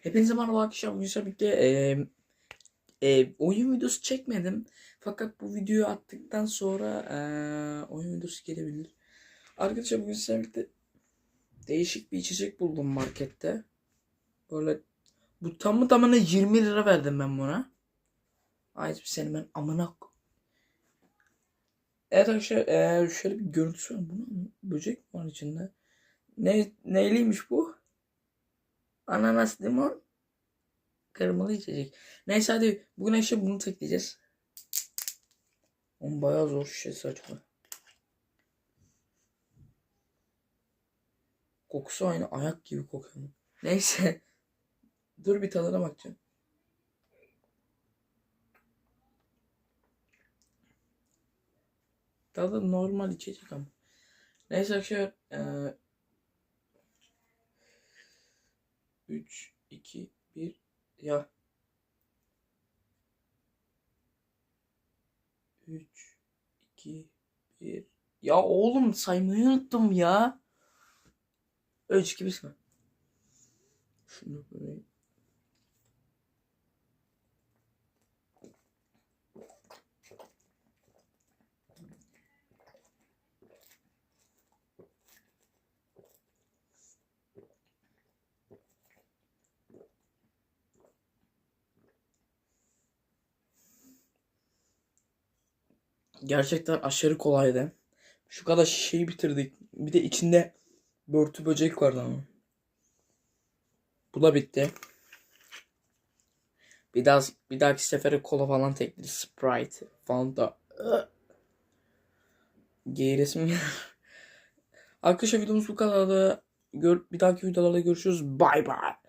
Hepinize merhaba arkadaşlar. Bugün birlikte e, e, oyun videosu çekmedim. Fakat bu videoyu attıktan sonra e, oyun videosu gelebilir. Arkadaşlar bugün birlikte değişik bir içecek buldum markette. Böyle bu tamı tamına 20 lira verdim ben buna. Ay seni ben amına Evet arkadaşlar e, şöyle bir görüntüsü var. Bunun böcek mi var içinde? Ne, neyliymiş bu? Ananas limon. Kırmızı içecek. Neyse hadi bugün işte bunu tekleyeceğiz. Oğlum bayağı zor şişesi açma. Kokusu aynı ayak gibi kokuyor. Neyse. Dur bir tadına bakacağım. Tadı normal içecek ama. Neyse arkadaşlar. eee 3, 2, 1 ya. 3, 2, 1 Ya oğlum saymayı unuttum ya. 3, 2, 1 Şunu böyle. Gerçekten aşırı kolaydı. Şu kadar şişeyi bitirdik. Bir de içinde börtü böcek vardı ama. Bu da bitti. Bir daha bir dahaki sefere kola falan tekleriz. Sprite, Fanta. Geğresim. Arkadaşlar videomuz bu kadardı. Gör, bir dahaki videolarda görüşürüz. Bay bay.